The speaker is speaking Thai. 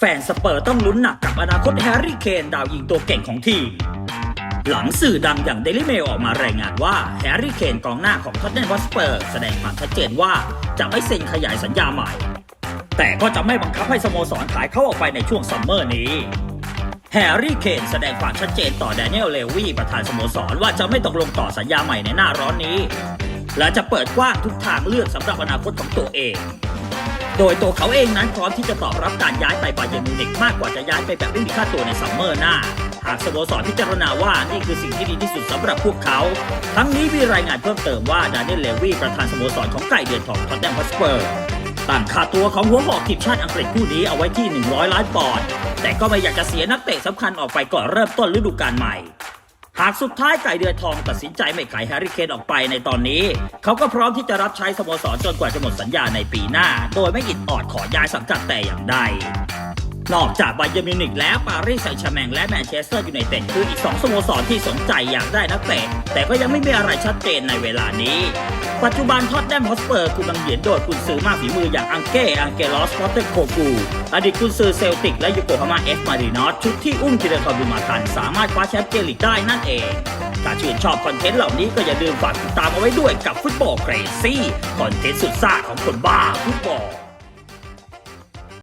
แฟนสเปอร์ต้องลุ้นหนักกับอนาคตแฮร์รี่เคนดาวยิงตัวเก่งของทีม หลังสื่อดังอย่างเดลิเมลออกมารายงานว่าแฮร์รี่เคนกองหน้าของท็อตแนมฮอสเปอร์แสดงความชัดเจนว่าจะไม่เซ็นขยายสัญญาใหม่ แต่ก็จะไม่บังคับให้สโมสรขายเขาออกไปในช่วงซัมเมอร์นี้แฮร์รี่เคนแสดงความชัดเจนต่อแดเนียลเลวีประธานสโมสรว่าจะไม่ตกลงต่อสัญญาใหม่ในหน้าร้อนนี้ และจะเปิดกว้างทุกทางเลือกสำหรับอนาคตของตัวเอง โดยตัวเขาเองนั้นพร้อมที่จะตอบรับการย้ายไปบาเยิร์นมิวนิกมากกว่าจะย้ายไปแบบไม่มีค่าตัวในซัมเมอร์หน้า หากสโมสรพิจารณาว่านี่คือสิ่งที่ดีที่สุดสำหรับพวกเขา ทั้งนี้มีรายงานเพิ่มเติมว่าดานิเอลเลวีประธานสโมสรของไก่เดือนทองท็อตแนมฮอสเปอร์ตั้งค่าตัวของหัวหอกทีมชาติอังกฤษผู้นี้เอาไว้ที่ 100 ล้านปอนด์แต่ก็ไม่อยากจะเสียนักเตะสำคัญออกไปก่อนเริ่มต้นฤดูกาลใหม่ หากสุดท้ายไก่เดือดทองตัดสินใจไม่ขายแฮร์รี่เคนออกไปในตอนนี้ เขาก็พร้อมที่จะรับใช้สโมสรจนกว่าจะหมดสัญญาในปีหน้า โดยไม่อิดออดขอย้ายสังกัดแต่อย่างใด นอกจากบาเยิร์มิวนิกแล้วปารีสแซงต์แชร์แมงและแมนเชสเตอร์ยูไนเต็ดคืออีก 2สโมสรที่สนใจอยากได้นักเตะแต่ก็ยังไม่มีอะไรชัดเจนในเวลานี้ ปัจจุบันท็อตแนมฮอสเปอร์กำลังเหยียนโดดกุนซือมากฝีมืออย่างอังเก้อังเกลอสพอตเตอร์โคกูอดีตกุนซือเซลติกและยูโกฮาม่าเอฟมารินอสชุดที่อุ้มธีรทรบุญมาทันสามารถคว้าแชมป์เจลีกได้นั่นเองถ้าชื่นชอบคอนเทนต์เหล่านี้ก็อย่าลืมฝากติดตามเอาไว้ด้วยกับฟุตบอลเครซี่คอนเทนต์สุดซ่าของคนบ้าฟุตบอล